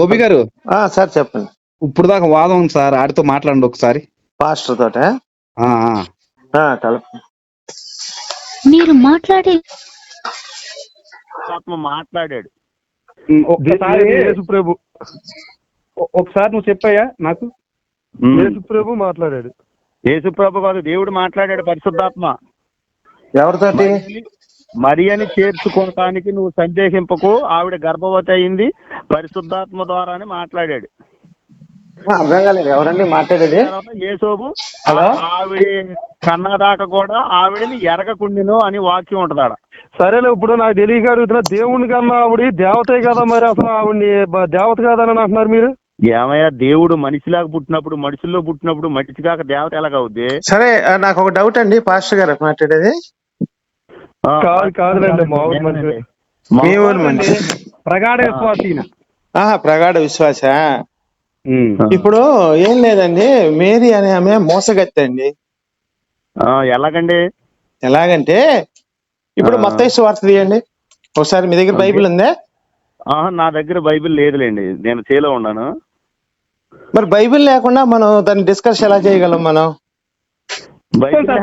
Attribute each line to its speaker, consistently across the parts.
Speaker 1: గోపి గారు?
Speaker 2: ఆ, సార్ చెప్పండి.
Speaker 1: ఇప్పుడు దాకా వాదం ఉంది సార్ ఆడితో మాట్లాడండి ఒకసారి.
Speaker 2: పాస్టర్ తోట?
Speaker 1: ఆ, ఆ.
Speaker 2: కలప
Speaker 3: మీరు మాట్లాడే
Speaker 4: ఆత్మ మాట్లాడాడు.
Speaker 5: ప్రభు
Speaker 1: ఒకసారి నువ్వు చెప్పాయా నాకు.
Speaker 5: యేసు ప్రభు మాట్లాడాడు.
Speaker 4: యేసుప్రభు కాదు దేవుడు మాట్లాడాడు పరిశుద్ధాత్మ.
Speaker 2: ఎవరితోటి?
Speaker 4: మరి అని చేర్చుకోవటానికి నువ్వు సందేహింపకు ఆవిడ గర్భవతి అయింది పరిశుద్ధాత్మ ద్వారానే మాట్లాడాడు.
Speaker 2: అర్థం కాలేదు. ఎవరండి మాట్లాడేది? హలో?
Speaker 4: ఆవిడ కన్నదాకా కూడా ఆవిడని ఎరగకుండిను అని వాక్యం ఉంటది
Speaker 5: సరేలే ఇప్పుడు నాకు తెలియక అడుగుతున్నా దేవుని కన్నా ఆవిడ దేవతే కదా మరి అసలు ఆవిడ్ని బ- దేవత కాదని అంటున్నారు మీరు?
Speaker 4: ఏమయ్యా దేవుడు మనిషిలాగా పుట్టినప్పుడు మనుషుల్లో పుట్టినప్పుడు మనిషి కాక దేవత ఎలాగవుద్ది?
Speaker 2: సరే నాకు ఒక డౌట్ అండి పాస్టర్ గారు మాట్లాడేది.
Speaker 5: కాదు, కాదులేండి, మా ఊరు మనిషి.
Speaker 2: మీ ఊరు మనిషి
Speaker 1: ప్రగాఢ
Speaker 2: విశ్వాస. ఇప్పుడు ఏం లేదండి మేరీ అనే ఆమె మోసగత్తి అండి.
Speaker 4: ఆ, ఎలాగండి?
Speaker 2: ఎలాగంటే ఇప్పుడు
Speaker 4: ఆ.
Speaker 2: మత్తయి వార్త తీయండి. ఒకసారి మీ దగ్గర బైబిల్ ఉందా?
Speaker 4: నా దగ్గర బైబిల్ లేదులేండి. నేను చేలో ఉన్నాను.
Speaker 2: మరి బైబిల్ లేకుండా మనం దాన్ని డిస్కస్ ఎలా చేయగలం మనం?
Speaker 1: సార్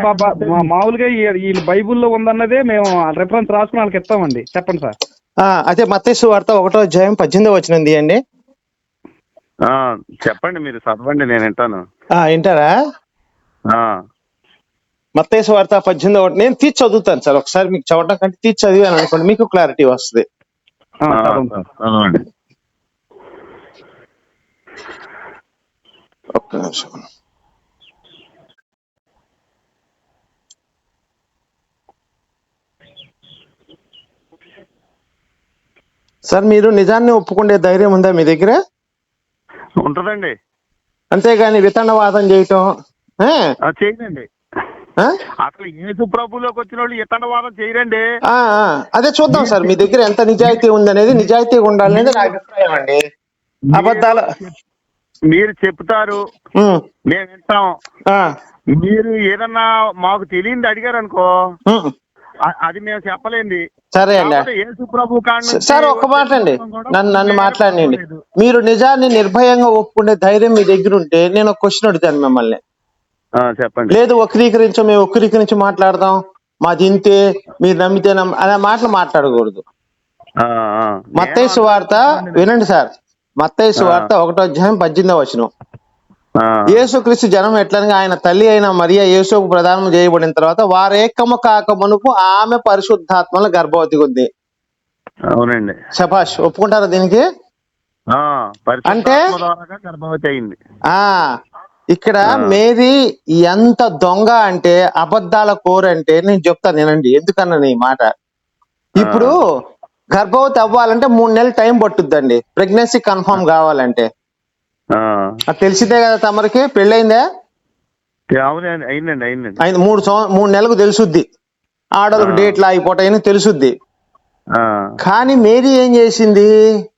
Speaker 1: మామూలుగా ఈ- బైబుల్లో ఉందన్నదే మేము రెఫరెన్స్ రాసుకుని వాళ్ళకి ఇస్తామండి. చెప్పండి సార్.
Speaker 2: ఆ, అదే మత్తయి వార్త ఒకటో అధ్యాయం పద్దెనిమిదో వచ్చిన
Speaker 4: ఆ, చెప్పండి మీరు చదవండి నేను వింటాను.
Speaker 2: ఆ, వింటారా?
Speaker 4: ఆ,
Speaker 2: మత్తయి వార్త పద్దెనిమిదో ఒకటి నేను తీర్చి చదువుతాను సార్ ఒకసారి మీకు చదవడం కంటే తీర్చి చదివాను అనుకోండి మీకు క్లారిటీ వస్తుంది. ఒక్క నిమిషం. సార్ మీరు నిజాన్ని ఒప్పుకునే ధైర్యం ఉందా మీ దగ్గర?
Speaker 4: ఉంటదండి.
Speaker 2: అంతేగాని వితండవాదం చేయటం?
Speaker 4: అసలు యేసు ప్రభులోకి వచ్చిన వాళ్ళు ఇతడ వాదం చేయరండి.
Speaker 2: అదే చూద్దాం సార్ మీ దగ్గర ఎంత నిజాయితీ ఉందనేది నిజాయితీగా ఉండాలనేది నా అభిప్రాయం అండి. అబద్ధాలు
Speaker 4: మీరు చెప్తారు మేము వింటాం.
Speaker 2: ఆ,
Speaker 4: మీరు ఏదన్నా మాకు తెలియంది అడిగారు అనుకో. అది మేము చెప్పలేండి.
Speaker 2: సరే అండి సార్ ఒక్క మాట అండి. నన్ను నన్ను మాట్లాడండి. మీరు నిజాన్ని నిర్భయంగా ఒప్పుకునే ధైర్యం మీ దగ్గర ఉంటే నేను ఒక క్వశ్చన్ అడుగుతాను మిమ్మల్ని.
Speaker 4: చెప్పండి.
Speaker 2: లేదు వక్రీకరించో మేము వక్రీకరించి మాట్లాడదాం. మాది ఇంతే మీరు నమ్మితే నమ్మ అనే మాటలు మాట్లాడకూడదు. మత్తయి వార్త వినండి సార్. మత్తయి వార్త ఒకటో అధ్యాయం పద్దెనిమిదో వచనం.
Speaker 4: ఆ,
Speaker 2: యేసుక్రీస్తు జనం ఎట్లనగా ఆయన తల్లి అయిన మరియా యేసుకు ప్రదానం చేయబడిన తర్వాత వారేకము కాక మునుపు ఆమె పరిశుద్ధాత్మల గర్భవతి ఉంది
Speaker 4: అవునండి.
Speaker 2: శభాష్ ఒప్పుకుంటారా దీనికి? అంటే?
Speaker 4: గర్భవతి అయింది.
Speaker 2: ఆ ఇక్కడ మేరీ ఎంత దొంగ అంటే అబద్ధాల కోరంటే నేను చెప్తాను నేనండి ఎందుకన్నా ఈ మాట? ఇప్పుడు గర్భవతి అవ్వాలంటే మూడు నెలలు టైం పట్టుద్దండి. ప్రెగ్నెన్సీ కన్ఫర్మ్ కావాలంటే. అది తెలిసిందే కదా తమరికి? పెళ్ళైందా
Speaker 4: అవునండి అయిందండి అయిందండి.
Speaker 2: అయింది. మూడు సంవ మూడు నెలలకు తెలుసుద్ది. ఆడలకు డేట్లు ఆగిపోతాయని తెలుసుద్ది.
Speaker 4: ఆ,
Speaker 2: కానీ మేరీ ఏం చేసింది?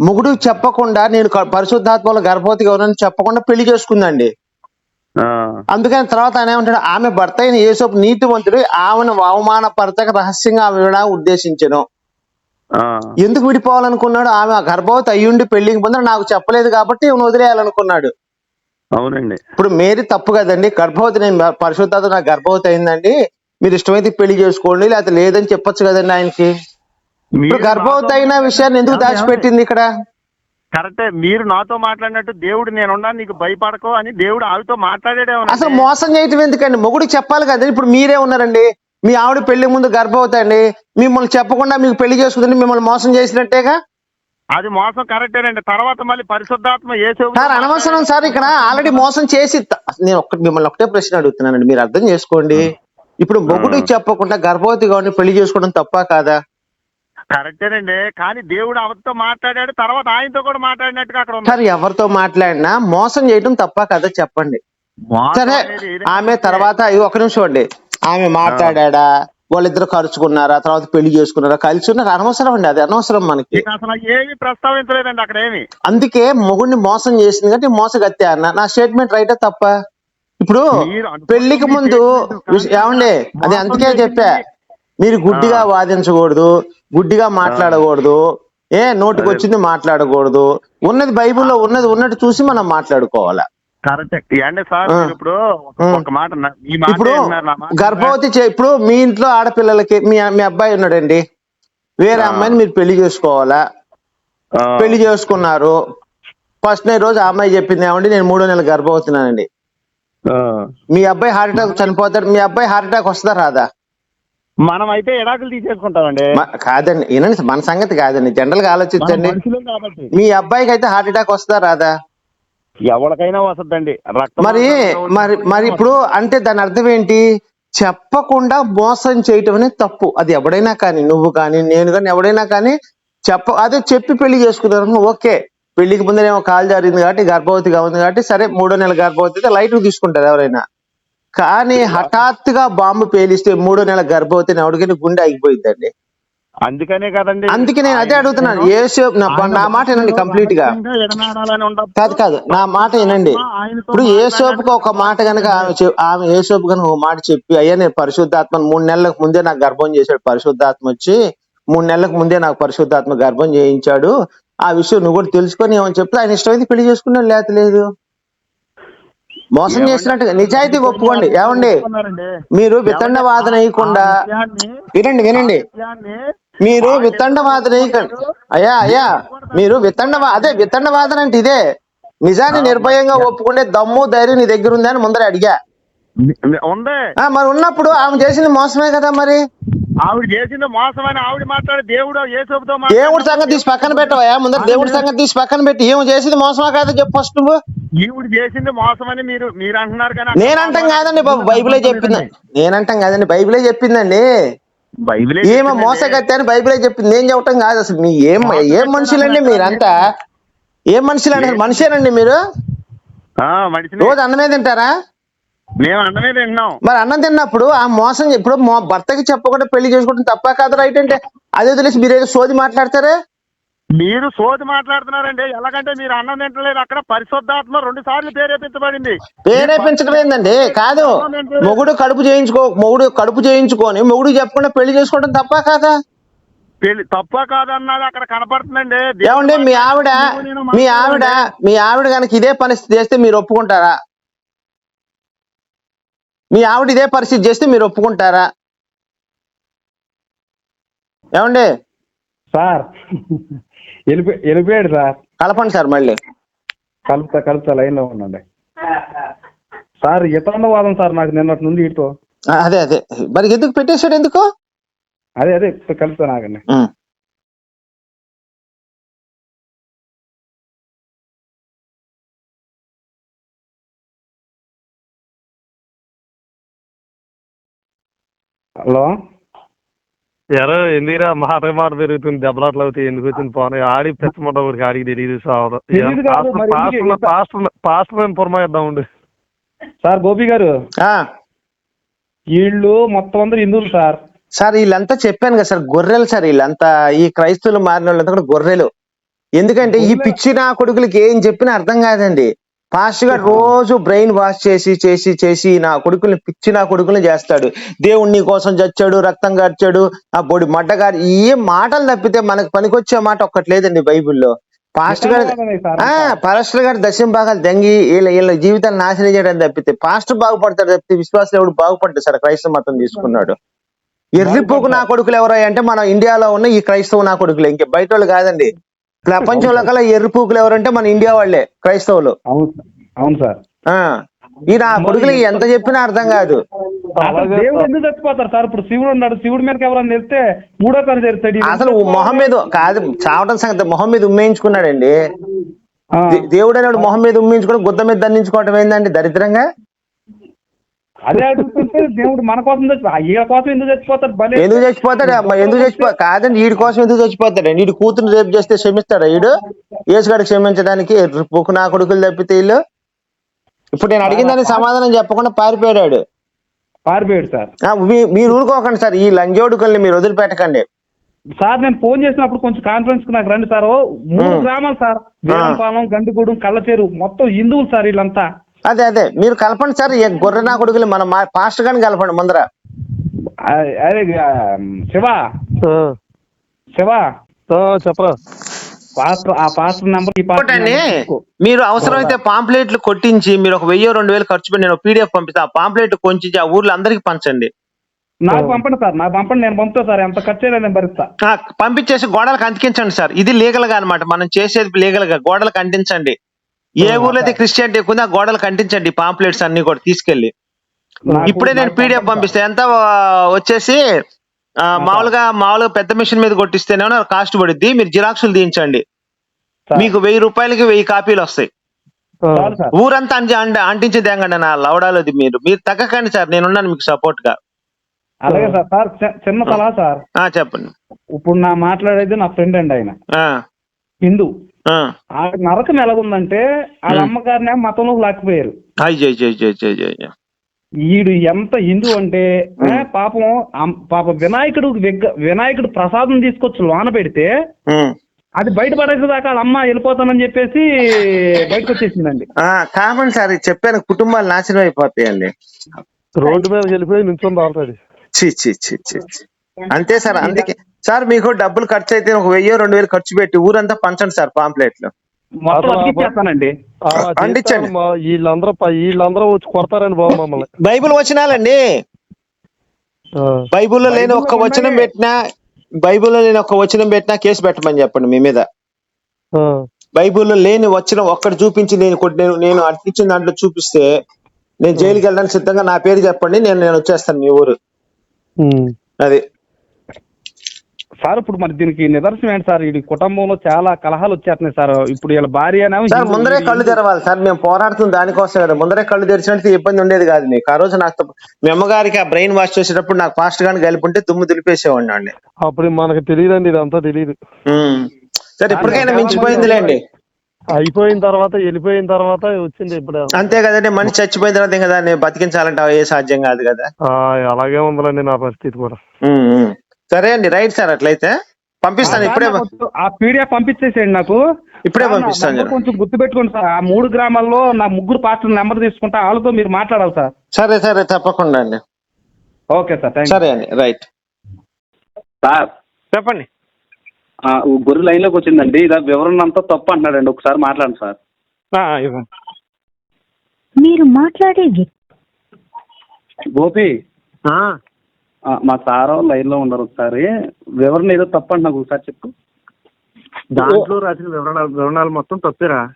Speaker 2: మొగుడు చెప్పకుండా నేను పరిశుద్ధాత్మల గర్భవతిగా ఉన్నానని చెప్పకుండా పెళ్ళి చేసుకుందండి. అందుకని తర్వాత ఆయన ఏమంటాడు ఆమె భర్త అయిన యేసోపు నీతివంతుడు ఆమెను అవమానపరచక రహస్యంగా ఆమె ఉద్దేశించను. ఎందుకు విడిపోవాలనుకున్నాడు? ఆమె ఆ గర్భవతి అయ్యుండి పెళ్ళికి పొందిన నాకు చెప్పలేదు కాబట్టి ఈమెను వదిలేయాలనుకున్నాడు.
Speaker 4: అవునండి.
Speaker 2: ఇప్పుడు మేరీ తప్పు కదండి. గర్భవతి నేను పరిశుద్ధాత్మ నాకు గర్భవతి అయిందండి. మీరు ఇష్టమైతే పెళ్ళి చేసుకోండి లేకపోతే లేదని చెప్పొచ్చు కదండి ఆయనకి. ఇప్పుడు
Speaker 4: మీరు
Speaker 2: గర్భవతి అయిన విషయాన్ని ఎందుకు దాచిపెట్టింది ఇక్కడ?
Speaker 4: కరెక్టే. మీరు నాతో మాట్లాడినట్టు దేవుడు నేనున్నా నీకు భయపడకో అని దేవుడు ఆవిడతో మాట్లాడాడే
Speaker 2: అసలు మోసం చేయటం ఎందుకండి? మొగుడికి చెప్పాలి కదండి. ఇప్పుడు మీరే ఉన్నారండి. మీ ఆవిడ పెళ్ళి ముందు గర్భవతి అండి మిమ్మల్ని చెప్పకుండా మీకు పెళ్ళి చేసుకుందండి మిమ్మల్ని మోసం చేసినట్టేగా?
Speaker 4: అది మోసం కరెక్టేనండి. తర్వాత మళ్ళీ పరిశుద్ధాత్మ
Speaker 2: సార్ అనవసరం సార్ ఇక్కడ ఆల్రెడీ మోసం చేసి నేను ఒక్క మిమ్మల్ని ఒకటే ప్రశ్న అడుగుతున్నానండి. మీరు అర్థం చేసుకోండి. ఇప్పుడు మొగుడికి చెప్పకుండా గర్భవతిగా ఉండి పెళ్ళి చేసుకోవడం తప్ప కాదా?
Speaker 4: కరెక్టేనండి. కానీ దేవుడు ఆవిడతో మాట్లాడాడు తర్వాత ఆయనతో కూడా మాట్లాడినట్టుగా అక్కడ
Speaker 2: సార్ ఎవరితో మాట్లాడినా మోసం చేయడం తప్ప కదా చెప్పండి. సరే ఆమె తర్వాత ఒక నిమిషం అండి. ఆమె మాట్లాడా వాళ్ళిద్దరు ఖర్చుకున్నారా తర్వాత పెళ్ళి చేసుకున్నారా? కలిసి ఉన్నారు అనవసరం అండి అది అనవసరం మనకి.
Speaker 4: అసలు ఏమి ప్రస్తావించలేదండి అక్కడ ఏమి.
Speaker 2: అందుకే మొగుడిని మోసం చేసింది కాబట్టి మోసగత్తే అన్న. నా స్టేట్మెంట్ రైటే తప్ప? ఇప్పుడు
Speaker 4: పెళ్ళికి
Speaker 2: ముందు ఏమండి అది అందుకే చెప్పా. మీరు గుడ్డిగా వాదించకూడదు గుడ్డిగా మాట్లాడకూడదు ఏ నోటికి వచ్చింది మాట్లాడకూడదు. ఉన్నది బైబిల్లో ఉన్నది ఉన్నట్టు చూసి మనం మాట్లాడుకోవాలా?
Speaker 4: కరెక్ట్. అంటే సార్ ఇప్పుడు ఒక- మాట
Speaker 2: ఇప్పుడు గర్భవతి ఇప్పుడు మీ ఇంట్లో ఆడపిల్లలకి మీ మీ అబ్బాయి ఉన్నాడండి. వేరే. అమ్మాయిని మీరు పెళ్ళి చేసుకోవాలా? పెళ్ళి చేసుకున్నారు. ఫస్ట్ నే రోజు ఆ అమ్మాయి చెప్పింది ఏమండి నేను మూడో నెలలు గర్భవతున్నానండి. మీ అబ్బాయి హార్ట్ అటాక్ చనిపోతాడు. మీ అబ్బాయి హార్ట్ అటాక్ వస్తుందా రాదా?
Speaker 4: మనం అయితే ఎడాకులు తీసేసుకుంటామండి.
Speaker 2: కాదండి వినండి మన సంగతి కాదండి.
Speaker 4: జనరల్గా
Speaker 2: ఆలోచించండి. మీ అబ్బాయికి అయితే హార్ట్ అటాక్ వస్తుందా రాదా?
Speaker 4: ఎవరికైనా వస్తుందండి.
Speaker 2: మరి మరి మరి ఇప్పుడు అంటే దాని అర్థం ఏంటి? చెప్పకుండా మోసం చేయటం అనేది తప్పు. అది ఎవడైనా కానీ నువ్వు కానీ నేను కానీ ఎవడైనా కానీ చెప్ప అదే చెప్పి పెళ్ళి చేసుకున్నారు ఓకే. పెళ్ళికి ముందరేమో కాలు జారింది కాబట్టి గర్భవతిగా ఉంది కాబట్టి సరే మూడో నెల గర్భవతి అయితే లైట్ తీసుకుంటారు ఎవరైనా. కానీ హఠాత్తుగా బాంబు పేలిస్తే మూడో నెల గర్భవతిని ఎవరికైనా గుండె ఆగిపోయిందండి
Speaker 4: అందుకనే కదండి.
Speaker 2: అందుకే నేను అదే అడుగుతున్నాను. ఏ నా నా మాట వినండి కంప్లీట్గా
Speaker 4: ఎడనాడాలని ఉండదు
Speaker 2: కాదు కాదు. నా మాట వినండి. ఇప్పుడు ఏ సోపుకి ఒక మాట కనుక ఆమె ఆమె ఏ సోపు కనుక ఒక మాట చెప్పి అయ్యా నేను పరిశుద్ధాత్మ మూడు నెలలకు ముందే నాకు గర్భం చేశాడు. పరిశుద్ధాత్మ వచ్చి మూడు నెలలకు ముందే నాకు పరిశుద్ధాత్మ గర్భం చేయించాడు. ఆ విషయం నువ్వు కూడా తెలుసుకొని ఏమని చెప్తే ఆయన ఇష్టమైతే పెళ్ళి చేసుకున్నాడు లేత లేదు. మోసం చేసినట్టుగా నిజాయితీగా ఒప్పుకోండి. ఏమండి? మీరు వితండ వాదన వేయకుండా వినండి వినండి. మీరు వితండ వాదన అయ్యా అయ్యా మీరు వితండ వా- అదే వితండ వాదన అంటే ఇదే. నిజాన్ని నిర్భయంగా ఒప్పుకుంటే దమ్ము ధైర్యం నీ దగ్గర ఉందని ముందర అడిగా. మరి ఉన్నప్పుడు ఆమె చేసింది మోసమే కదా మరి?
Speaker 4: ఆవిడ చేసింది మోసం అని ఆవిడ మాట్లాడే దేవుడు ఏ చెబుతో
Speaker 2: దేవుడి సంగతి తీసి పక్కన పెట్టవా ముందర దేవుడి సంగతి తీసి పక్కన పెట్టి ఏమి చేసింది మోసమా కాదా చెప్పు ఫస్ట్ నువ్వు?
Speaker 4: ఈవిడ చేసింది మోసం అని మీరు మీరు అంటున్నారు కానీ
Speaker 2: నేనంటాం కాదండి బాబు బైబిలే చెప్పింది నేనంటాం కాదండి బైబిలే చెప్పిందండి.
Speaker 4: బైబిలే
Speaker 2: ఏమో అని బైబిలే చెప్పింది. నేను చెప్పటం కాదు అసలు. మీ ఏం ఏం మనుషులండి మీరంతా? ఏం మనుషులండి? అసలు మనిషేనండి మీరు? రోజు అన్నమే తింటారా?
Speaker 4: మేము అన్నమే తింటున్నాం
Speaker 2: మరి అన్నం తిన్నప్పుడు ఆ మోసం ఇప్పుడు మో- భర్తకి చెప్పకుండా పెళ్ళి చేసుకోవడం తప్ప కాదు రైట్ అంటే? అదే వదిలేసి మీరు ఏదో సోది మాట్లాడతారే?
Speaker 4: మీరు సోది మాట్లాడుతున్నారండి. ఎలాగంటే మీరు అన్నం తింటలేదు. అక్కడ పరిశుద్ధాత్మ రెండు సార్లు ప్రేరేపించబడింది.
Speaker 2: ప్రేరేపించడం ఏందండి? కాదు. మొగుడు కడుపు చేయించుకో మొగుడు కడుపు చేయించుకొని మొగుడు చెప్పకుండా పెళ్ళి చేసుకోవడం తప్ప కాదా?
Speaker 4: పెళ్ళి తప్ప కాదన్నది అక్కడ కనపడుతుందండి.
Speaker 2: ఏమండి మీ ఆవిడ మీ ఆవిడ మీ ఆవిడ కనుక ఇదే పరిస్థితి చేస్తే మీరు ఒప్పుకుంటారా? మీ ఆవిడ ఇదే పరిస్థితి చేస్తే మీరు ఒప్పుకుంటారా? ఏమండి?
Speaker 1: సార్. వెళ్ళిపో వెళ్ళిపోయాడు సార్
Speaker 2: కలపండి సార్ మళ్ళీ.
Speaker 1: కలుపుతా కలుపుతా లైన్లో ఉండండి. సార్ ఇతరుల వాదం సార్ నాకు నిన్నటి నుండి ఇటు
Speaker 2: అదే అదే. మరి ఎందుకు పెట్టేశాడు ఎందుకు?
Speaker 1: అదే అదే ఇప్పుడు కలుపుతా నాగండి. హలో?
Speaker 5: ఎరా ఎందుకురా? మాట మాట పెరుగుతుంది దెబ్బలాట్లు అవుతాయి. ఎందుకు వచ్చింది పోనీ? ఆడి పెచ్చమంట ఊరికి ఆడికి తెలియదు
Speaker 1: ఎందుకు
Speaker 5: పాస్టర్ చేద్దాం ఉండి.
Speaker 1: సార్ గోపి గారు.
Speaker 2: ఆ,
Speaker 1: వీళ్ళు మొత్తం అందరు హిందువులు సార్.
Speaker 2: సార్ వీళ్ళంతా చెప్పాను కదా సార్ గొర్రెలు సార్ వీళ్ళంతా. ఈ క్రైస్తవులు మారిన వాళ్ళంతా కూడా గొర్రెలు. ఎందుకంటే ఈ పిచ్చి నా కొడుకులకి ఏం చెప్పినా అర్థం కాదండి. పాస్టర్ గారు రోజు బ్రెయిన్ వాష్ చేసి చేసి చేసి నా కొడుకుల్ని పిచ్చి నా కొడుకుల్ని చేస్తాడు. దేవుడు నీ కోసం చచ్చాడు రక్తం కార్చాడు ఆ బొడి మడ్డగారు ఏ మాటలు తప్పితే మనకు పనికొచ్చే మాట ఒక్కటి లేదండి బైబిల్లో. పాస్టర్ గారు పాస్టర్ గారు దశం భాగాలు దంగి వీళ్ళ వీళ్ళ జీవితాన్ని నాశనం చేయడం తప్పితే పాస్టర్ బాగుపడతాడు తప్పితే విశ్వాసం ఎవడు బాగుపడ్డాడు సార్ క్రైస్తవ మతం తీసుకున్నాడు. ఎర్రిపోకు నా కొడుకులు ఎవరై అంటే మన ఇండియాలో ఉన్న ఈ క్రైస్తవ నా కొడుకులు ఇంకే బయట వాళ్ళు కాదండి. ప్రపంచంలో కల్లా ఎర్రిపోకులు ఎవరంటే మన ఇండియా వాళ్ళే క్రైస్తవులు.
Speaker 1: అవును సార్. అవును సార్.
Speaker 2: ఆ ఈ నా కొడుకులకి ఎంత చెప్పినా అర్థం కాదు.
Speaker 1: అసలు దేవుడు ఎందుకు చచ్చిపోతారు సార్? ఇప్పుడు శివుడు ఉన్నాడు శివుడి మీదకి ఎవరైనా వెళ్తే మూడో ఈయన.
Speaker 2: అసలు మొహం మీద కాదు చావటం సంగతి మొహం మీద ఉమ్మేయించుకున్నాడండి. దేవుడు అనేవాడు మొహం మీద ఉమ్మేయించుకుని గుద్ద మీద దండించుకోవటం ఏందండి? దరిద్రంగా?
Speaker 1: అదే అడుగుతుంటే దేవుడు మన కోసం ఈయన కోసం ఎందుకు చచ్చిపోతాడు? భలే
Speaker 2: ఎందుకు చచ్చిపోతాడు అమ్మ? ఎందుకు చచ్చిపో కాదండి వీడి కోసం ఎందుకు చచ్చిపోతాడు? వీడి కూతురు రేపు చేస్తే క్షమిస్తాడా వీడు యేసుగాడు క్షమించడానికి పుక్కు నా కొడుకులు తప్పితే వీళ్ళు ఇప్పుడు నేను అడిగిన దానికి సమాధానం చెప్పకుండా పారిపోయాడు.
Speaker 1: పారిపోయాడు సార్.
Speaker 2: మీరు ఊరుకోకండి సార్. ఈ లంజోడుకల్ని మీరు వదిలిపెట్టకండి.
Speaker 1: సార్ నేను ఫోన్ చేసినప్పుడు కొంచెం కాన్ఫరెన్స్కు నాకు రండి సార్. మూడు. గ్రామాలు సార్. వేలంపాలెం గండిగూడెం కల్లచేరు మొత్తం హిందువులు సార్ వీళ్ళంతా.
Speaker 2: అదే అదే. మీరు కలపండి సార్. ఈ గొర్రె నా కొడుకులు మన పాస్టర్ గారిని కలపండి ముందర.
Speaker 1: అదే శివ. శివ.
Speaker 5: చెప్పరా.
Speaker 2: మీరు అవసరమైతే పాంప్లెట్లు కొట్టించి మీరు ఒక వెయ్యి రెండు వేలు ఖర్చు పెట్టి నేను పీడిఎఫ్ పంపిస్తే. ఆ పాంప్లెట్ కొంచెం ఆ ఊర్లో అందరికి పంచండి.
Speaker 1: నాకు పంపండి సార్. నాకు పంపండి. నేను పంపుతా సార్. ఎంత ఖర్చు నేను భరిస్తా.
Speaker 2: ఆ, పంపించేసి గోడలకు అంటించండి సార్. ఇది లీగల్గా అనమాట మనం చేసేది లీగల్గా గోడలకు అంటించండి. ఏ ఊర్లో అయితే క్రిస్టియానిటీ ఎక్కువ ఆ గోడలకు అంటించండి పాంప్లెట్స్ అన్ని కూడా
Speaker 1: తీసుకెళ్ళి
Speaker 2: ఇప్పుడే నేను పీడిఎఫ్ పంపిస్తే. ఎంత వచ్చేసి మామూలుగా మామూలుగా పెద్ద మిషన్ మీద కొట్టిస్తేనేమో కాస్ట్ పడుద్ది. మీరు జిరాక్సులు తీయించండి. మీకు వెయ్యి రూపాయలకి వెయ్యి కాపీలు వస్తాయి. ఊరంతా అంటి అంటి- అంటించి తేంగండి నా లవడాలోది మీరు? మీరు తగ్గకండి సార్ నేనున్నాను మీకు సపోర్ట్గా
Speaker 1: అలాగే సార్ సార్ చిన్న సలహా సార్.
Speaker 2: ఆ చెప్పండి.
Speaker 1: ఇప్పుడు నా మాట్లాడేది నా ఫ్రెండ్ అండి ఆయన.
Speaker 2: ఆ,
Speaker 1: హిందూ.
Speaker 2: ఆ.
Speaker 1: ఆ నరకం ఎలాగుందంటే వాళ్ళ అమ్మగారిని మతంలోకి లాక్కుపోయారు. ఈడు ఎంత హిందూ అంటే పాపం పాప వినాయకుడు వినాయకుడు ప్రసాదం తీసుకొచ్చి లోన పెడితే. అది బయట పడేసేదాకా వాళ్ళ అమ్మ వెళ్ళిపోతానని చెప్పేసి బయటకు వచ్చేసిందండి
Speaker 2: ఆ, కామండి సార్ చెప్పాను కుటుంబాలు నాశనం అయిపోతాయండి
Speaker 5: రోడ్డు మీద వెళ్ళిపోయి నించుంది ఆల్రెడీ
Speaker 2: చి చి చి. అంతే సార్ అందుకే సార్ మీకు డబ్బులు ఖర్చు అయితే ఒక వెయ్యో రెండు వేలు ఖర్చు పెట్టి ఊరంతా పంచండి సార్ పాంప్లెట్లు.
Speaker 5: మా వీళ్ళందరూ వీళ్ళందరూ వచ్చి కొడతారని బాబు మమ్మల్ని.
Speaker 2: బైబిల్ వచనాలండి. బైబిల్లో లేని ఒక్క వచనం. పెట్టినా బైబిల్లో లేని ఒక్క వచనం పెట్టినా కేసు పెట్టమని చెప్పండి మీ మీద. బైబిల్లో లేని వచనం ఒక్కటి చూపించి నేను నేను నేను అర్పించిన దాంట్లో చూపిస్తే నేను జైలుకి వెళ్ళడానికి సిద్ధంగా నా పేరు చెప్పండి నేను నేను వచ్చేస్తాను మీ ఊరు. అది.
Speaker 1: సార్ ఇప్పుడు మరి దీనికి నిదర్శనం ఏంటి సార్? ఈ కుటుంబంలో చాలా కలహాలు వచ్చేస్తున్నాయి సార్. ఇప్పుడు వీళ్ళ భార్య
Speaker 2: సార్ ముందరే కళ్ళు తెరవాలి సార్. మేము పోరాడుతుంది దానికోసం కదా. ముందరే కళ్ళు తెరిచినట్టు ఇబ్బంది ఉండేది కాదు మీకు. ఆ రోజు నాకు మీ అమ్మగారికి ఆ బ్రెయిన్ వాష్ చేసేటప్పుడు నాకు ఫాస్ట్ గాని కలిపి ఉంటే దుమ్ము దులిపేసేవాడిని అండి
Speaker 5: అప్పుడు మనకు తెలియదండి ఇదంతా తెలియదు.
Speaker 2: సరే ఇప్పటికైనా మించిపోయిందిలేండి.
Speaker 5: అయిపోయిన తర్వాత వెళ్ళిపోయిన తర్వాత వచ్చింది ఇప్పుడు.
Speaker 2: అంతే కదండి మనిషి చచ్చిపోయిన తర్వాత ఇంకా దాన్ని బతికించాలంటే ఏ సాధ్యం కాదు కదా.
Speaker 5: ఆ, అలాగే ఉందండి నా పరిస్థితి కూడా.
Speaker 2: సరే అండి రైట్ సార్ అట్లయితే పంపిస్తాను ఇప్పుడే
Speaker 1: ఆ పీడిఎఫ్ పంపించేసేయండి నాకు.
Speaker 2: ఇప్పుడే పంపిస్తాను
Speaker 1: కొంచెం గుర్తు పెట్టుకోండి సార్ ఆ మూడు గ్రామాల్లో నా ముగ్గురు పార్టీల నెంబర్ తీసుకుంటా వాళ్ళతో మీరు మాట్లాడాలి సార్.
Speaker 2: సరే సరే తప్పకుండా అండి.
Speaker 1: ఓకే సార్
Speaker 2: సరే అండి రైట్.
Speaker 6: సార్.
Speaker 2: చెప్పండి.
Speaker 6: గొర్రె లైన్లోకి వచ్చిందండి ఇలా వివరణ అంతా తప్పు అంటున్నాడండి ఒకసారి మాట్లాడండి సార్.
Speaker 3: మీరు మాట్లాడే
Speaker 6: గోపి. ఆ, మా సార్ లైన్లో ఉండరు ఒకసారి. వివరణ ఏదో తప్పు అంటున్నా ఒకసారి చెప్పు.
Speaker 7: దాంట్లో రాసిన వివరణాలు వివరణాలు మొత్తం తప్పేరా?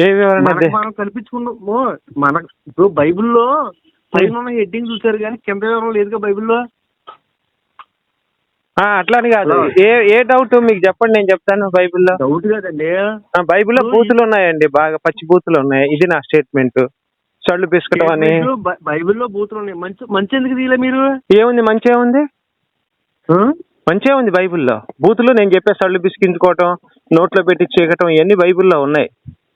Speaker 2: ఏ వివరణ
Speaker 7: మనకు మనం కల్పించుకున్నాము. మన ఇప్పుడు బైబిల్లో పైన ఉన్న హెడ్డింగ్ చూసారు కానీ కింద వివరణ లేదుగా బైబిల్లో?
Speaker 8: అట్లాని కాదు. ఏ ఏ డౌట్ మీకు చెప్పండి నేను చెప్తాను బైబిల్లో.
Speaker 7: డౌట్ కదండి.
Speaker 8: ఆ, బైబిల్లో బూతులు ఉన్నాయండి బాగా పచ్చి బూతులు ఉన్నాయి. ఇది నా స్టేట్మెంట్ చళ్ళు పిసుకటం అని.
Speaker 7: బైబిల్లో- బూతులు ఉన్నాయి. మంచి మంచి ఎందుకు తీయలే మీరు?
Speaker 8: ఏముంది మంచి ఏముంది
Speaker 7: ఆ?
Speaker 8: మంచి ఏముంది బైబిల్లో. బూతులు నేను చెప్పే సళ్ళు పిసికించుకోవటం నోట్లో పెట్టి చీకటం ఇవన్నీ బైబిల్లో ఉన్నాయి.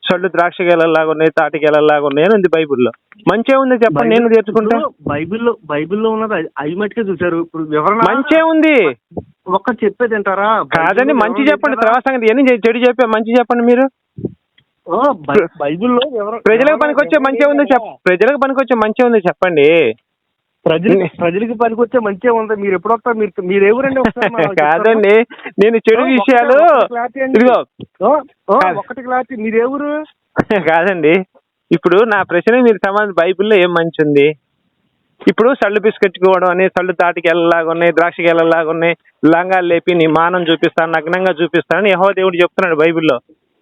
Speaker 8: సళ్ళు ద్రాక్ష గెలలాగా ఉన్నాయి తాటి గెలలాగా ఉన్నాయి అని ఉంది బైబిల్లో. మంచి ఏముంది చెప్పండి నేను తెచ్చుకుంటా
Speaker 7: బైబిల్లో బైబిల్లో ఉన్నది అవి మట్టుకే చూసారు ఇప్పుడు వివరణ
Speaker 8: మంచి ఏముంది
Speaker 7: ఒక్క చెప్పేది అంటారా
Speaker 8: కాదండి మంచి చెప్పండి తర్వాత సంగతి. ఎన్ని చెడు చెప్పే మంచి చెప్పండి మీరు.
Speaker 7: బైబిల్లో
Speaker 8: ప్రజలకు పనికొచ్చే మంచి ఉంది చెప్ ప్రజలకు పనికొచ్చే మంచి ఉంది చెప్పండి.
Speaker 7: ప్రజలకి ప్రజలకి పనికొచ్చే మంచిగా ఉంది మీరు ఎప్పుడు వస్తారు మీరు మీరు చెప్తారా?
Speaker 8: కాదండి నేను చెడు విషయాలు
Speaker 7: ఒక్క క్లారిటీ.
Speaker 8: ఇదిగో.
Speaker 7: మీరు ఎవరు?
Speaker 8: కాదండి. ఇప్పుడు నా ప్రశ్న మీరు సమాధానం బైబిల్లో ఏం మంచి ఉంది? ఇప్పుడు సళ్ళు పిసుకొచ్చుకోవడం అని సళ్ళు తాటికి వెళ్ళలాగా ఉన్నాయి ద్రాక్షకి వెళ్ళలాగా ఉన్నాయి లంగాలు లేపి నీ మానం చూపిస్తాను నగ్నంగా చూపిస్తానని యహో దేవుడు చెప్తున్నాడు బైబిల్లో.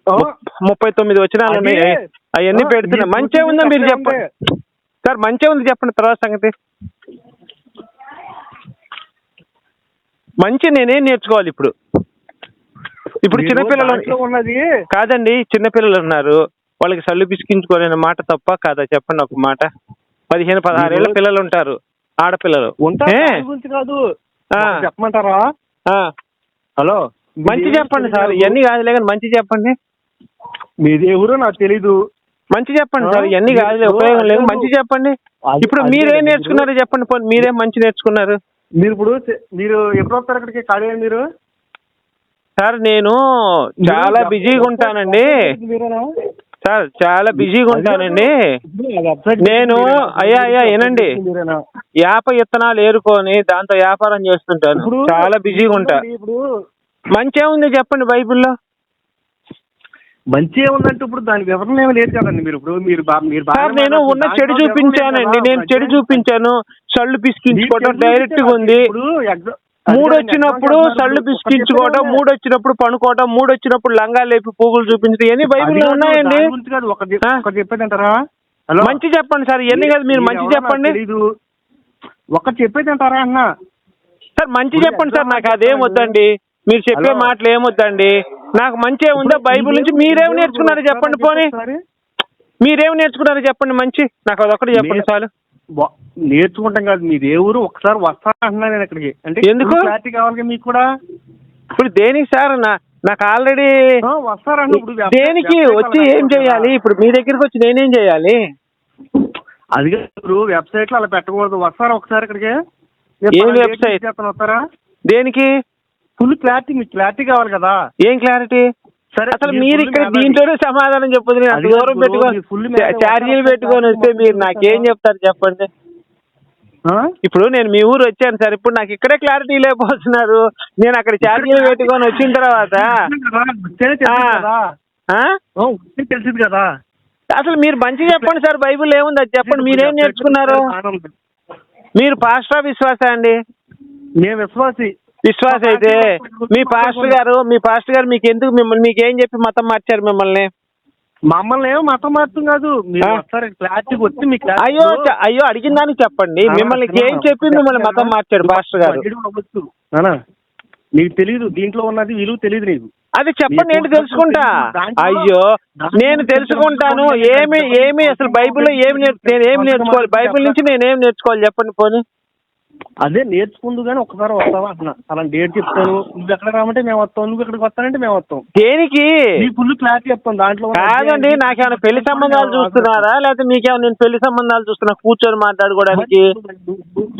Speaker 8: ముప్పై తొమ్మిది
Speaker 7: అదే.
Speaker 8: అవన్నీ పెడుతున్నా.
Speaker 7: మీరు
Speaker 8: మంచి ఉందో మీరు చెప్పండి. సార్ మంచి ఉంది చెప్పండి తర్వాత సంగతి. మంచి నేనేం నేర్చుకోవాలి ఇప్పుడు. ఇప్పుడు చిన్నపిల్లలు
Speaker 7: ఉన్నది.
Speaker 8: కాదండి చిన్నపిల్లలు ఉన్నారు. వాళ్ళకి సల్లు పిసికించుకోలేని మాట తప్ప కాదా? చెప్పండి ఒక మాట. పదిహేను పదహారేళ్ళ
Speaker 7: మీరు-
Speaker 8: పిల్లలు ఉంటారు ఆడపిల్లలు.
Speaker 7: కాదు. చెప్పమంటారా? హలో.
Speaker 8: మంచి చెప్పండి సార్? ఇవన్నీ కాదులే కానీ మంచి చెప్పండి.
Speaker 7: మీది ఎవరు నాకు తెలీదు.
Speaker 8: మంచి చెప్పండి? సార్ ఇవన్నీ కాదులే ఉపయోగం లేదు. మంచి చెప్పండి. ఇప్పుడు మీరేం నేర్చుకున్నారో చెప్పండి పోనీ మీరేం మంచి నేర్చుకున్నారు?
Speaker 7: మీరు ఇప్పుడు చె- మీరు ఎప్పుడు వస్తారు అక్కడికి ఖాళీ మీరు?
Speaker 8: సార్ నేను చాలా బిజీగా ఉంటానండి.
Speaker 7: మీరేనా?
Speaker 8: సార్ చాలా బిజీగా ఉంటానండి.
Speaker 7: ఇప్పుడు అది upside
Speaker 8: నేను
Speaker 7: మీరేనా?
Speaker 8: అయ్యా అయ్యా వినండి.
Speaker 7: మీరేనా?
Speaker 8: యాప విత్తనాలు ఏరుకొని దాంతో వ్యాపారం చేస్తుంటాను. చాలా బిజీగా ఉంటా.
Speaker 7: ఇప్పుడు
Speaker 8: మంచి ఏముంది చెప్పండి బైబిల్లో?
Speaker 7: మంచి ఏముందంటే ఇప్పుడు దాని వివరణ ఏమి లేదు కదండి. మీరు ఇప్పుడు మీరు మీరు
Speaker 8: సార్ నేను ఉన్న. చెడు చూపించానండి నేను. చెడు చూపించాను. సళ్ళు పిసికించుకోవడం
Speaker 7: మీరు
Speaker 8: డైరెక్ట్గా ఉంది. మూడు వచ్చినప్పుడు సళ్ళు. పిసికించుకోవడం
Speaker 7: ఒకటి
Speaker 8: మూడు వచ్చినప్పుడు పనుకోవడం మూడు వచ్చినప్పుడు లంగా లేపి పువ్వులు చూపించడం ఇవన్నీ
Speaker 7: అది
Speaker 8: బైబిల్లో ఉన్నాయండి.
Speaker 7: దాని గురించి కాదు ఒకటి
Speaker 8: ఆ?
Speaker 7: ఒకటి చెప్పేది అంటారా హలో?
Speaker 8: మంచి చెప్పండి సార్ ఇవన్నీ కదా మీరు మంచి చెప్పండి.
Speaker 7: ఒకటి చెప్పేది అంటారా అన్న?
Speaker 8: సార్ మంచి చెప్పండి సార్ నాకు అదేం వద్దండి. మీరు చెప్పే. మాటలు ఏమొద్దండి నాకు మంచి ఏముందో బైబిల్ నుంచి మీరేం నేర్చుకున్నారో? చెప్పండి పోనీ. మీరేం నేర్చుకున్నారో? చెప్పండి మంచి. నాకు అదొకటి చెప్పండి చాలు.
Speaker 7: నేర్చుకుంటాం కాదు మీ దేవుడు ఒకసారి వస్తా అంటున్నా నేను ఇక్కడికి. అంటే
Speaker 8: ఎందుకు?
Speaker 7: క్లారిటీ కావాలి మీకు కూడా.
Speaker 8: ఇప్పుడు దేనికి సార్? నా నాకు ఆల్రెడీ దేనికి వచ్చి ఏం చేయాలి. ఇప్పుడు మీ దగ్గరికి వచ్చి నేనేం చేయాలి?
Speaker 7: అది ఇప్పుడు వెబ్సైట్లో అలా పెట్టకూడదు. వస్తారా ఒకసారి ఇక్కడికి?
Speaker 8: ఏం వెబ్సైట్?
Speaker 7: వస్తారా?
Speaker 8: దేనికి?
Speaker 7: ఫుల్ క్లారిటీ మీకు క్లారిటీ కావాలి కదా.
Speaker 8: ఏం క్లారిటీ?
Speaker 7: సరే
Speaker 8: అసలు
Speaker 7: మీరు
Speaker 8: ఇక్కడ. దీంట్లోనే సమాధానం చెప్పదు నేను
Speaker 7: అది
Speaker 8: దూరం పెట్టుకొని. ఛార్జీలు పెట్టుకొని వస్తే మీరు నాకేం చెప్తారు చెప్పండి? ఇప్పుడు నేను మీ ఊరు వచ్చాను సార్ ఇప్పుడు నాకు ఇక్కడే క్లారిటీ లేకపోతున్నారు. నేను అక్కడ ఛార్జీలు పెట్టుకొని వచ్చిన తర్వాత
Speaker 7: తెలిసింది. కదా
Speaker 8: అసలు మీరు మంచి చెప్పండి సార్ బైబిల్ ఏముంది అది చెప్పండి మీరేం నేర్చుకున్నారు? మీరు పాస్టా విశ్వాస అండి?
Speaker 7: నేను విశ్వాసి.
Speaker 8: విశ్వాస అయితే మీ పాస్టర్ గారు మీ పాస్టర్ గారు మీకు ఎందుకు మిమ్మల్ని మీకు ఏం చెప్పి మతం మార్చారు మిమ్మల్ని?
Speaker 7: మమ్మల్ని ఏమో మతం మార్చం కాదు. మీరు క్లారిటీకి వచ్చి మీ క్లాస్
Speaker 8: అయ్యో అయ్యో అడిగిన దానికి చెప్పండి. మిమ్మల్ని ఏం చెప్పి మిమ్మల్ని మతం మార్చాడు పాస్టర్ గారు?
Speaker 7: నీకు తెలియదు దీంట్లో ఉన్నది విలువ తెలియదు నీకు.
Speaker 8: అది చెప్పండి ఏంటి తెలుసుకుంటా? అయ్యో నేను తెలుసుకుంటాను. ఏమి ఏమి అసలు బైబిల్లో ఏమి నేర్చు నేను ఏమి నేర్చుకోవాలి? బైబిల్ నుంచి నేను ఏం నేర్చుకోవాలి? చెప్పండి పోనీ.
Speaker 7: అదే నేర్చుకుందు కానీ ఒకసారి వస్తావా అంటున్నా. అలా డేట్ చెప్తాను. నువ్వు ఎక్కడ రామంటే మేము వస్తాం. నువ్వు ఎక్కడికి వస్తానంటే మేము వస్తాం.
Speaker 8: దేనికి?
Speaker 7: నీ ఫుల్ క్లారిటీ చెప్తాం. దాంట్లో
Speaker 8: కాదండి నాకేమైనా పెళ్ళి సంబంధాలు చూస్తున్నారా? లేకపోతే మీకేమైనా నేను పెళ్ళి సంబంధాలు చూస్తున్నా? కూర్చొని మాట్లాడుకోవడానికి?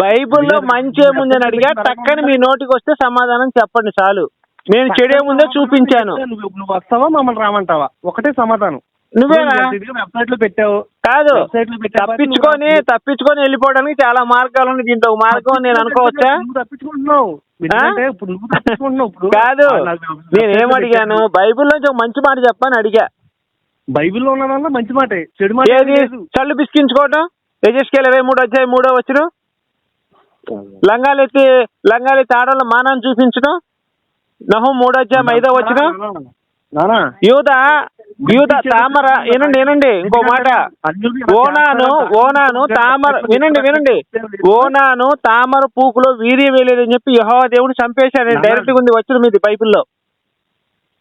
Speaker 8: బైబిల్లో మంచి ఏముందని అడిగా టక్కని మీ నోటికి వస్తే సమాధానం చెప్పండి చాలు. నేను చెడేముందో చూపించాను.
Speaker 7: నువ్వు నువ్వు వస్తావా? మమ్మల్ని రామంటావా ఒకటే సమాధానం.
Speaker 8: నువ్వేనా
Speaker 7: వెబ్సైట్లో పెట్టావు.
Speaker 8: కాదు. తప్పించుకొని తప్పించుకొని వెళ్ళిపోవడానికి చాలా మార్గాలు ఉన్నాయి. దీంట్లో మార్గం నేను అనుకోవచ్చా? కాదు నేను ఏం
Speaker 7: వెబ్సైట్లో
Speaker 8: అడిగాను?
Speaker 7: పెట్టాను.
Speaker 8: బైబిల్ నుంచి ఒక మంచి మాట చెప్పని అడిగా.
Speaker 7: బైబిల్లో ఉన్నదల్లా మంచి మాటే. చెడు మాట
Speaker 8: చల్లు పిసికించుకోవటం యజస్కేల్ ఇరవై మూడు వచ్చాయి మూడో వచ్చిన లంగాలు ఎత్తి లంగాలు ఎత్తి ఆడవాళ్ళ మానాన్ని చూపించడం నహం మూడో అధ్యాయం ఐదో వచ్చిన
Speaker 7: నానా
Speaker 8: యూద తామర వినండి వినండి ఇంకో మాట. ఓనాను ఓనాను తామర వినండి వినండి. ఓనాను తామర పూకులో వీర్యం వేయలేదని చెప్పి యహోవా దేవుడు చంపేశాడు. డైరెక్ట్గా ఉంది వచ్చిన మీది బైబిల్లో.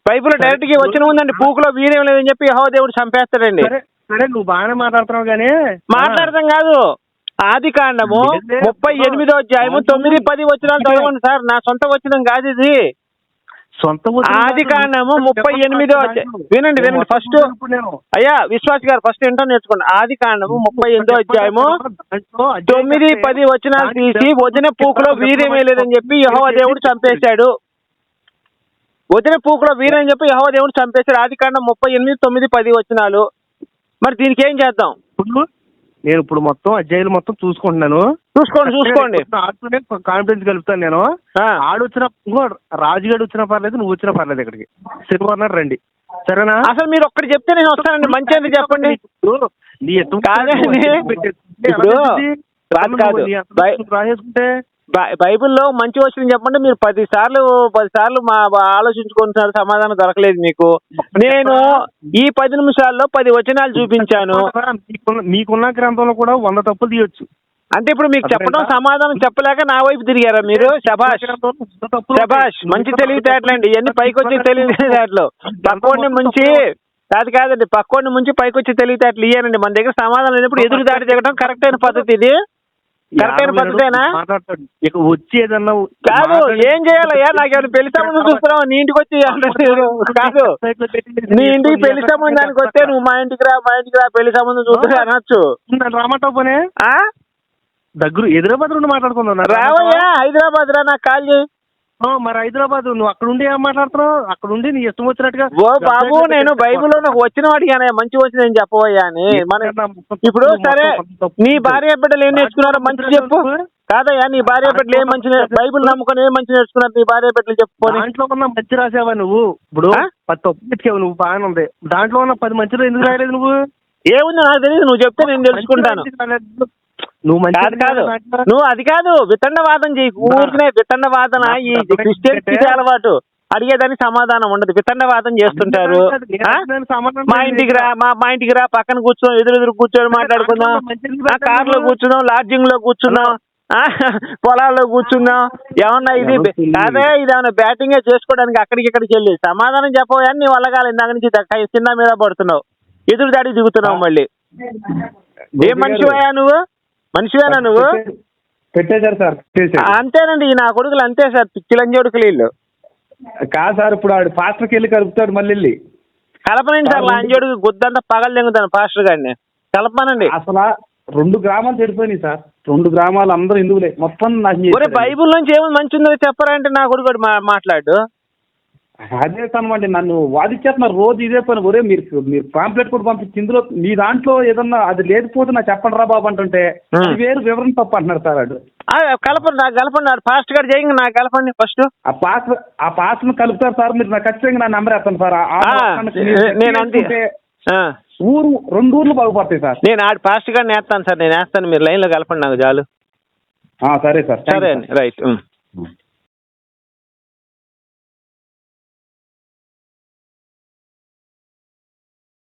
Speaker 8: బైబిల్లో డైరెక్ట్గా వచ్చిన ఉందండి. పూకులో వీర్యం లేదని చెప్పి యహోవా దేవుడు చంపేస్తాడండి.
Speaker 7: సరే నువ్వు బాగానే మాట్లాడుతున్నావు కానీ
Speaker 8: మాట్లాడదాం కాదు. ఆది కాండము ముప్పై ఎనిమిదో అధ్యాయము తొమ్మిది పది వచ్చినాలు చదవండి సార్. నా సొంత వచనం కాదు ఇది.
Speaker 7: సొంత
Speaker 8: ఆది కాండము ముప్పై ఎనిమిదో అధ్యాయం. వినండి వినండి. ఫస్ట్ అయ్యా విశ్వాస్ గారు ఫస్ట్ ఏంటో నేర్చుకోండి. ఆది కాండము ముప్పై ఎనిమిదో అధ్యాయము తొమ్మిది పది వచనాలు
Speaker 7: దానికి
Speaker 8: తీసి వదిన పూకులో వీర్యమే లేదని చెప్పి యహోవ దేవుడు చంపేశాడు. వదిన పూకులో వీరం అని చెప్పి యహోవ దేవుడు చంపేశాడు. ఆది కాండం ముప్పై ఎనిమిది తొమ్మిది పది వచనాలు. మరి దీనికి ఏం చేద్దాం?
Speaker 7: నేను ఇప్పుడు మొత్తం అధ్యాయులు మొత్తం చూసుకుంటున్నాను.
Speaker 8: చూసుకోండి చూసుకోండి.
Speaker 7: ఆడుతూనే కాన్ఫిడెన్స్ కలుపుతాను నేను. ఆడు వచ్చిన రాజుగాడు వచ్చినా పర్లేదు నువ్వు వచ్చినా పర్లేదు ఇక్కడికి. శనివారం నాడు రండి. సరేనా?
Speaker 8: అసలు మీరు ఒక్కటి చెప్తే నేను వస్తానండి. మంచి ఏంటి చెప్పండి?
Speaker 7: నీ ఎత్తు
Speaker 8: కాదండి. ఇప్పుడు బైబిల్లో మంచి వచ్చిన చెప్పంటే మీరు పది సార్లు పది సార్లు మా ఆలోచించుకుంటున్నారు సమాధానం దొరకలేదు మీకు. నేను ఈ పది నిమిషాల్లో పది వచనాలు చూపించాను.
Speaker 7: మీకున్న గ్రంథంలో కూడా వంద తప్పులు తీయొచ్చు.
Speaker 8: అంటే ఇప్పుడు మీకు చెప్పడం సమాధానం చెప్పలేక నా వైపు తిరిగారా మీరు? శబాష్ శబాష్ మంచి తెలివితేటలండి ఇవన్నీ పైకి వచ్చే తెలివితేటలు పక్కోడిని ముంచి కాదు కాదండి. పక్కోడిని ముంచి పైకి వచ్చే తెలివితేటలు ఇయ్యానండి. మన దగ్గర సమాధానం లేనప్పుడు ఎదురు దాడి దిగడం కరెక్ట్ అయిన పద్ధతి ఇది. కరెక్ట్ పద్ధతేనా?
Speaker 7: వచ్చి ఏదన్నా
Speaker 8: కాదు ఏం చేయాలయ్యా నాకేమైనా పెళ్ళి సంబంధం చూస్తున్నావు? నీ ఇంటికి వచ్చి కాదు. నీ ఇంటికి పెళ్ళి సంబంధానికి వస్తే నువ్వు మా ఇంటికి రా మా ఇంటికి రా పెళ్ళి సంబంధం చూస్తే అనొచ్చు.
Speaker 7: నన్ను రామంటావు పోనే
Speaker 8: ఆ?
Speaker 7: దగ్గర ఎదురాబాద్ నుండి మాట్లాడుకుందాం.
Speaker 8: రావయ్యా హైదరాబాద్ రా నాకు కాల్ చేయి.
Speaker 7: మరి హైదరాబాద్ నువ్వు అక్కడ ఉండి ఏం మాట్లాడుతున్నావు? అక్కడ ఉండి నీ ఇష్టం వచ్చినట్టుగా
Speaker 8: ఓ బాబు నేను బైబిల్లో నాకు వచ్చిన వాడికి మంచి వచ్చింది నేను చెప్పబోయా అని. మన ఇప్పుడు సరే నీ భార్య బిడ్డలు ఏం నేర్చుకున్నారో మంచి చెప్పు. కాదయ్యా నీ భార్య బిడ్డలు ఏం మంచి బైబిల్ నమ్ముకొని ఏం మంచి నేర్చుకున్నారు నీ భార్య బిడ్డలు చెప్పుకొని
Speaker 7: దాంట్లో ఉన్న మంచి రాసావా నువ్వు? ఇప్పుడు? పది తప్పు నువ్వు బాగానే ఉంది. దాంట్లో ఉన్న పది మంచిలో ఎందుకు రాయలేదు నువ్వు?
Speaker 8: ఏముంది? నాకు తెలియదు నువ్వు చెప్తే నేను తెలుసుకుంటాను.
Speaker 7: నువ్వు మంచి
Speaker 8: కాదు కాదు. నువ్వు అది కాదు. వితండవాదం చేయి. ఊరికనే వితండవాదన ఈ క్రిస్టియన్స్కి అలవాటు. అడిగేదానికి సమాధానం ఉండదు. వితండవాదం చేస్తుంటారు? మా ఇంటికి రా మా మా ఇంటికి రా. పక్కన కూర్చో ఎదురు ఎదురు కూర్చొని మాట్లాడుకుందాం. ఆ కార్లో కూర్చుందాం లాడ్జింగ్లో కూర్చుందాం ఆ, పొలాల్లో కూర్చుందాం ఏమన్నా ఇది అదే ఇది ఏమన్నా బ్యాటింగ్ చేసుకోవడానికి అక్కడికి ఇక్కడికి వెళ్ళి. సమాధానం చెప్పవా? నీ వల్ల ఇందాక నుంచి కింద మీద పడుతున్నావు. ఎదురు దాడి దిగుతున్నావు మళ్ళీ. ఏం మనిషివయ్యా నువ్వు? మనిషివేనా నువ్వు?
Speaker 1: పెట్టేశారు సార్
Speaker 8: అంతేనండి నా కొడుకులు అంతే సార్ పిచ్చిలంజోడుకులు వీళ్ళు.
Speaker 1: కాదు సార్ ఇప్పుడు ఆడు పాస్టర్కి వెళ్ళి కలుపుతాడు మళ్ళీ వెళ్ళి.
Speaker 8: కలపనండి సార్ లాంజోడుకు గుద్దంతా పగలు దెంగుతాను పాస్టర్ గారిని కలపమానండి
Speaker 1: అసలు రెండు గ్రామాలు చెడిపోయినాయి సార్. రెండు గ్రామాలు అందరూ హిందువులే. మొత్తం నాకు
Speaker 8: బైబుల్ నుంచి ఏముంది? మంచి ఉందో చెప్పరా అంటే నా కొడుకు మాట్లాడు.
Speaker 1: అదే తనమండి నన్ను వాదిచ్చేస్తున్నారు రోజు ఇదే పని. ఒరే మీరు మీరు పాంప్లెట్ కూడా పంపించి ఇందులో మీ దాంట్లో ఏదన్నా అది లేకపోతే నాకు చెప్పండి రా బాబు అంటుంటే. అది వేరు వివరణ తప్పు అంటున్నాడు సార్ వాడు.
Speaker 8: ఆ, కలపండి నాకు కలపండి పాస్ట్ గారు చేయండి నాకు కలపండి ఫస్ట్
Speaker 1: ఆ పాస్ ఆ పాస్ను కలుపుతారు సార్ మీరు నాకు ఖచ్చితంగా నా నెంబర్ వేస్తాను సార్.
Speaker 8: నేను అంతే.
Speaker 1: ఊరు రెండు ఊర్లు బాగుపడతాయి సార్.
Speaker 8: నేను ఆడు పాస్ట్ గారిని వేస్తాను సార్ నేను వేస్తాను మీరు లైన్లో కలపండి నాకు చాలు.
Speaker 1: ఆ, సరే సార్.
Speaker 8: సరే. అండి రైట్.